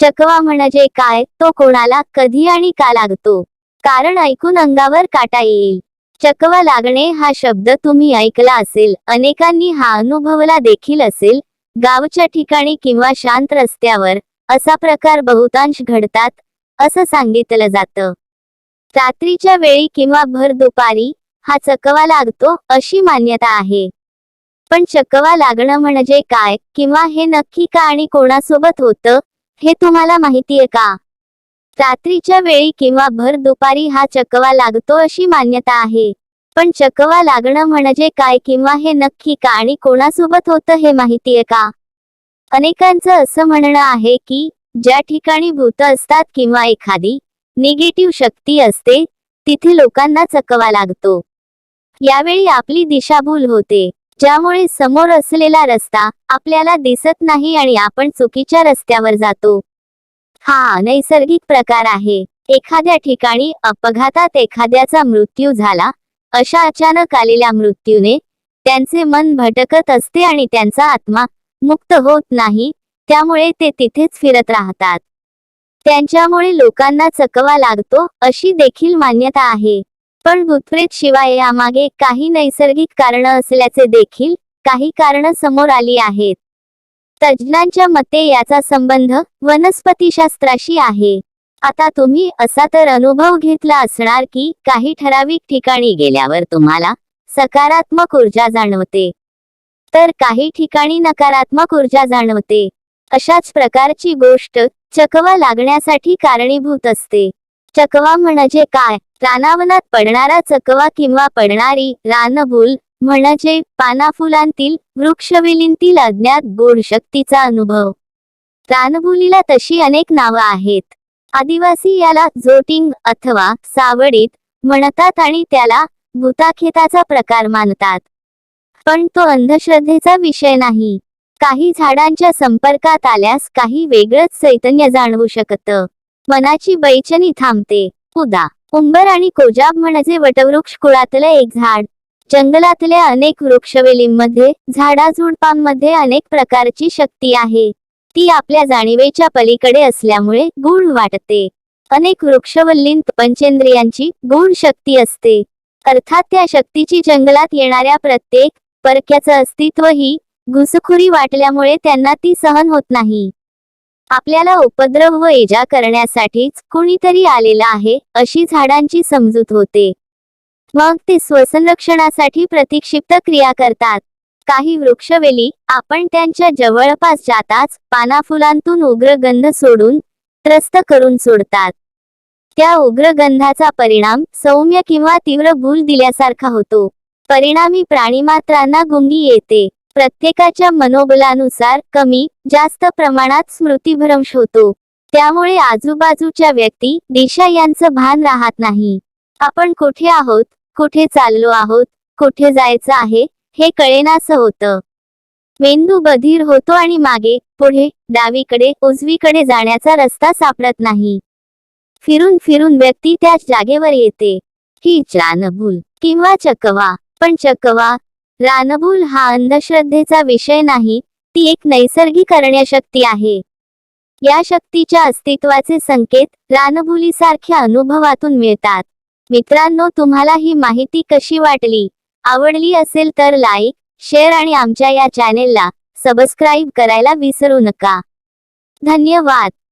चकवा म्हणजे काय तो कोणाला कधी आणि का लागतो? कारण ऐकून अंगावर काटा येईल. चकवा लागणे हा शब्द तुम्ही ऐकला असेल अनेकांनी हा अनुभवला देखील असेल गावच्या ठिकाणी किंवा शांत रस्त्यावर असा प्रकार बहुतांश घडतात असं सांगितलं जातं. रात्रीच्या वेळी किंवा भर दुपारी हा चकवा लागतो अशी मान्यता आहे. पण चकवा लागणं म्हणजे काय किंवा हे नक्की का आणि कोणासोबत होतं हे तुम्हाला माहितीये का? रात्रीच्या वेळी किंवा भर दुपारी हा चकवा लागतो अशी मान्यता आहे. पण चकवा लागणं म्हणजे काय किंवा हे नक्की का आणि कोणासोबत होतं हे माहितीये का? अनेकांचं असं म्हणणं आहे की ज्या ठिकाणी भूत असतात किंवा एखादी निगेटिव्ह शक्ती असते तिथे लोकांना चकवा लागतो. यावेळी आपली दिशाभूल होते. ज्यामुळे समोर असलेला रस्ता आपल्याला दिसत नाही आणि आपण चुकीच्या रस्त्यावर जातो. हा नैसर्गिक प्रकार आहे. एखाद्या ठिकाणी अपघातात एखाद्याचा मृत्यू झाला अशा अचानक आलेल्या मृत्यूने त्यांचे मन भटकत असते आणि त्यांचा आत्मा मुक्त होत नाही त्यामुळे ते तिथेच फिरत राहतात. त्यांच्यामुळे लोकांना चकवा लागतो अशी देखील मान्यता आहे. पण भूतप्रेत शिवाय यामागे काही नैसर्गिक कारण असल्याचे देखील काही कारण समोर आली आहेत. तज्ज्ञांच्या मते याचा संबंध वनस्पतीशास्त्राशी आहे. आता तुम्ही असा तर अनुभव घेतला असणार की काही ठराविक ठिकाणी गेल्यावर तुम्हाला सकारात्मक ऊर्जा जाणवते. तर काही ठिकाणी नकारात्मक ऊर्जा जाणवते. अशाच प्रकारची गोष्ट चकवा लागण्यासाठी कारणीभूत असते. चकवा म्हणजे काय? रानावनात पडणारा चकवा किंवा पडणारी रानभूल म्हणजे पानाफुलांतील वृक्षवेलींतील अज्ञात गोड शक्तीचा अनुभव. रानभुलीला तशी अनेक नावं आहेत. आदिवासी याला जोटिंग अथवा सावडीत म्हणतात आणि त्याला भूताखेताचा प्रकार मानतात. पण तो अंधश्रद्धेचा विषय नाही. काही झाडांच्या संपर्कात आल्यास काही वेगळंच चैतन्य जाणवू शकतं. मनाची बैचनी थांबते. उदा उंबर आणि कोजाब म्हणजे वटवृक्ष कुळातलं एक झाड. जंगलातल्या अनेक वृक्षवेलींमध्ये झाडाझुडपांमध्ये अनेक प्रकारची शक्ती आहे. ती आपल्या जाणीवेच्या पलीकडे असल्यामुळे गूढ वाटते. अनेक वृक्षवल्लींत पंचेंद्रियांची गूढ शक्ती असते. अर्थात त्या शक्तीची जंगलात येणाऱ्या प्रत्येक परक्याचं अस्तित्व ही घुसखोरी वाटल्यामुळे त्यांना ती सहन होत नाही. आपल्याला उपद्रव व इजा करण्यासाठीच कुणीतरी आलेला आहे अशी झाडांची समजूत होते. मग ते स्वसंरक्षणासाठी प्रतिक्षिप्त क्रिया करतात. काही वृक्षवेली आपण त्यांच्या जवळपास जाताच पानाफुलांतून उग्र गंध सोडून त्रस्त करून सोडतात. त्या उग्र गंधाचा परिणाम सौम्य किंवा तीव्र भूल दिल्यासारखा होतो. परिणामी प्राणीमात्रांना गुंगी येते. प्रत्येकाच्या मनोबलानुसार कमी जास्त प्रमाणात स्मृतीभ्रंश होतो. त्यामुळे आजूबाजूच्या व्यक्ती दिशा यांचं भान राहत नाही. आपण कुठे आहोत कुठे चाललो आहोत कुठे जायचं आहे हे कळेनासं होतं. मेंदू बधीर होतो आणि मागे पुढे डावीकडे उजवीकडे जाण्याचा रस्ता सापडत नाही. फिरून फिरून व्यक्ती त्याच जागेवर येते. ही रानभूल किंवा चकवा पण चकवा रानभूल हा अंधश्रद्धेचा विषय नाही ती एक नैसर्गिक शक्ती आहे. या शक्तीच्या अस्तित्वाचे संकेत रानभुलीसारख्या अनुभवातून मिळतात. मित्रांनो तुम्हाला ही माहिती कशी वाटली? आवडली असेल तर लाईक शेअर आणि आमच्या या चॅनेलला सबस्क्राईब करायला विसरू नका. धन्यवाद.